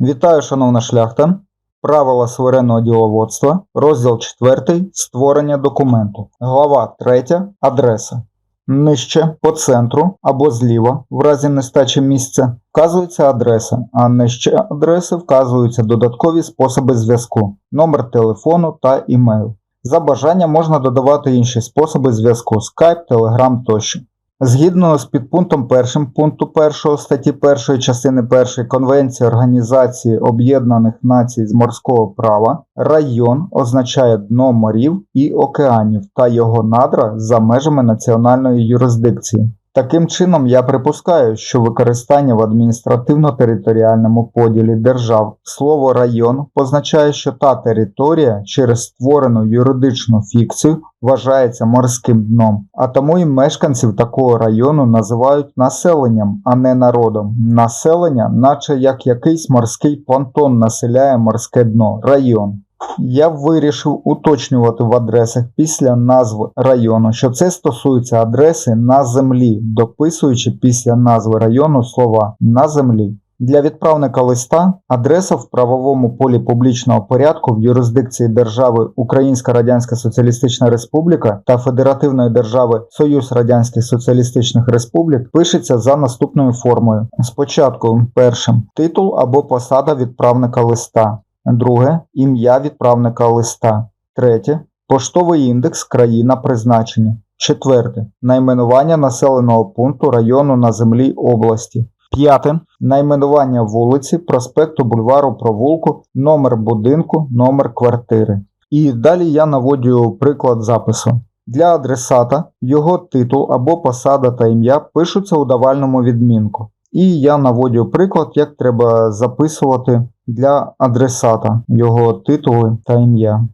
Вітаю, шановна шляхта. Правила суверенного діловодства. Розділ 4. Створення документу. Глава 3. Адреса. Нижче по центру або зліва, в разі нестачі місця, вказується адреса, а нижче адреси вказуються додаткові способи зв'язку, номер телефону та імейл. За бажанням можна додавати інші способи зв'язку Skype, Telegram тощо. Згідно з підпунктом 1 пункту 1 статті 1 частини 1 Конвенції Організації Об'єднаних Націй з морського права, район означає дно морів і океанів та його надра за межами національної юрисдикції. Таким чином, я припускаю, що використання в адміністративно-територіальному поділі держав слово район позначає, що та територія через створену юридичну фікцію вважається морським дном, а тому і мешканців такого району називають населенням, а не народом. Населення, наче як якийсь морський понтон населяє морське дно район. Я вирішив уточнювати в адресах після назви району, що це стосується адреси на землі, дописуючи після назви району слова на землі. Для відправника листа адреса в правовому полі публічного порядку в юрисдикції держави Українська Радянська Соціалістична Республіка та Федеративної держави Союз Радянських Соціалістичних Республік пишеться за наступною формою. Спочатку першим титул або посада відправника листа. Друге ім'я відправника листа. Третє поштовий індекс країна призначення. Четверте найменування населеного пункту району на землі області. П'яте найменування вулиці, проспекту, бульвару, провулку, номер будинку, номер квартири. І далі я наводжу приклад запису. Для адресата його титул або посада та ім'я пишуться у давальному відмінку. І я наводжу приклад, як треба записувати для адресата його титули та ім'я.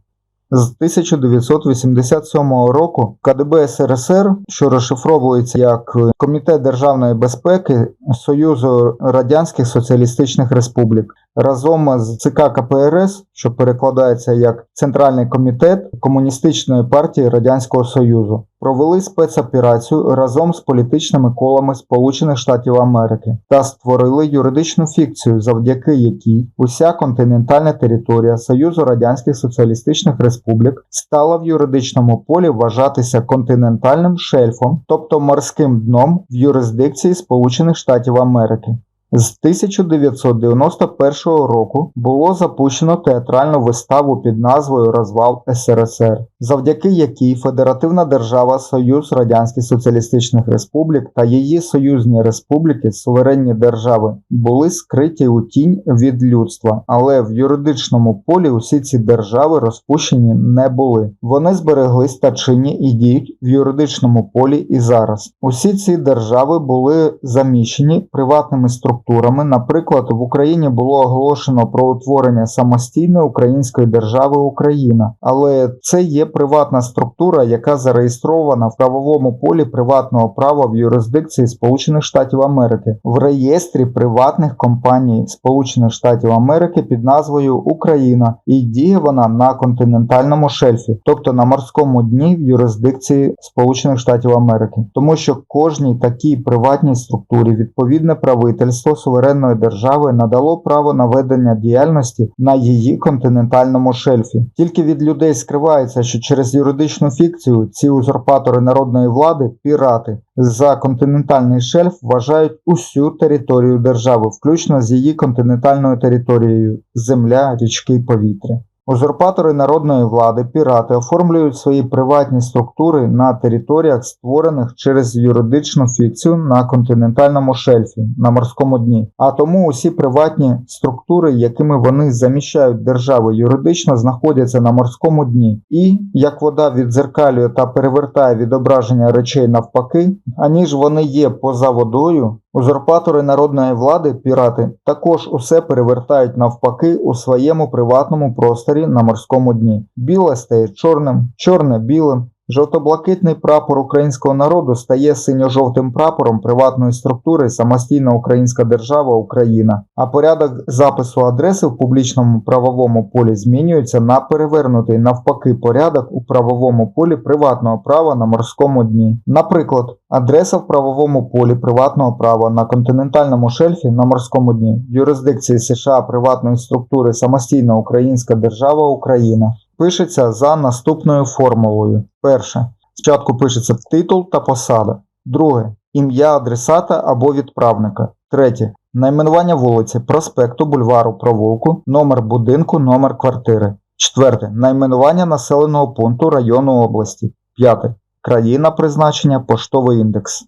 З 1987 року КДБ СРСР, що розшифровується як Комітет державної безпеки Союзу Радянських Соціалістичних Республік, разом з ЦК КПРС, що перекладається як Центральний комітет Комуністичної партії Радянського Союзу, провели спецоперацію разом з політичними колами Сполучених Штатів Америки та створили юридичну фікцію, завдяки якій уся континентальна територія Союзу Радянських Соціалістичних Республік стала в юридичному полі вважатися континентальним шельфом, тобто морським дном в юрисдикції Сполучених Штатів Америки. З 1991 року було запущено театральну виставу під назвою Розвал СРСР, завдяки якій Федеративна держава Союз Радянських Соціалістичних Республік та її союзні республіки, суверенні держави, були скриті у тінь від людства, але в юридичному полі усі ці держави розпущені не були. Вони збереглись та чинні і діють в юридичному полі і зараз. Усі ці держави були заміщені приватними структурами структурами. Наприклад, в Україні було оголошено про утворення самостійної української держави Україна, але це є приватна структура, яка зареєстрована в правовому полі приватного права в юрисдикції Сполучених Штатів Америки. В реєстрі приватних компаній Сполучених Штатів Америки під назвою Україна, і діє вона на континентальному шельфі, тобто на морському дні в юрисдикції Сполучених Штатів Америки, тому що кожній такій приватній структурі відповідне правительство суверенної держави надало право на ведення діяльності на її континентальному шельфі. Тільки від людей скривається, що через юридичну фікцію ці узурпатори народної влади пірати за континентальний шельф вважають усю територію держави, включно з її континентальною територією земля, річки і повітря. Узурпатори народної влади, пірати оформлюють свої приватні структури на територіях, створених через юридичну фікцію на континентальному шельфі на морському дні. А тому усі приватні структури, якими вони заміщають держави, юридично знаходяться на морському дні. І як вода відзеркалює та перевертає відображення речей навпаки, аніж вони є поза водою. Узурпатори народної влади, пірати, також усе перевертають навпаки у своєму приватному просторі на морському дні. Біле стає чорним, чорне білим, Жовто-блакитний прапор українського народу стає синьо-жовтим прапором приватної структури самостійна Українська держава Україна, а порядок запису адреси в публічному правовому полі змінюється на перевернутий навпаки порядок у правовому полі приватного права на морському дні. Наприклад, адреса в правовому полі приватного права на континентальному шельфі на морському дні. Юрисдикції США приватної структури самостійна Українська держава Україна пишеться за наступною формулою. Перше. Спочатку пишеться титул та посада. Друге. Ім'я адресата або відправника. Третє. Найменування вулиці, проспекту, бульвару, провулку, номер будинку, номер квартири. Четверте. Найменування населеного пункту району області. П'яте. Країна призначення, поштовий індекс.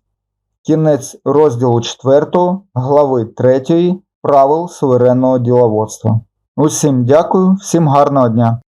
Кінець розділу 4 глави 3 правил суверенного діловодства. Усім дякую, всім гарного дня!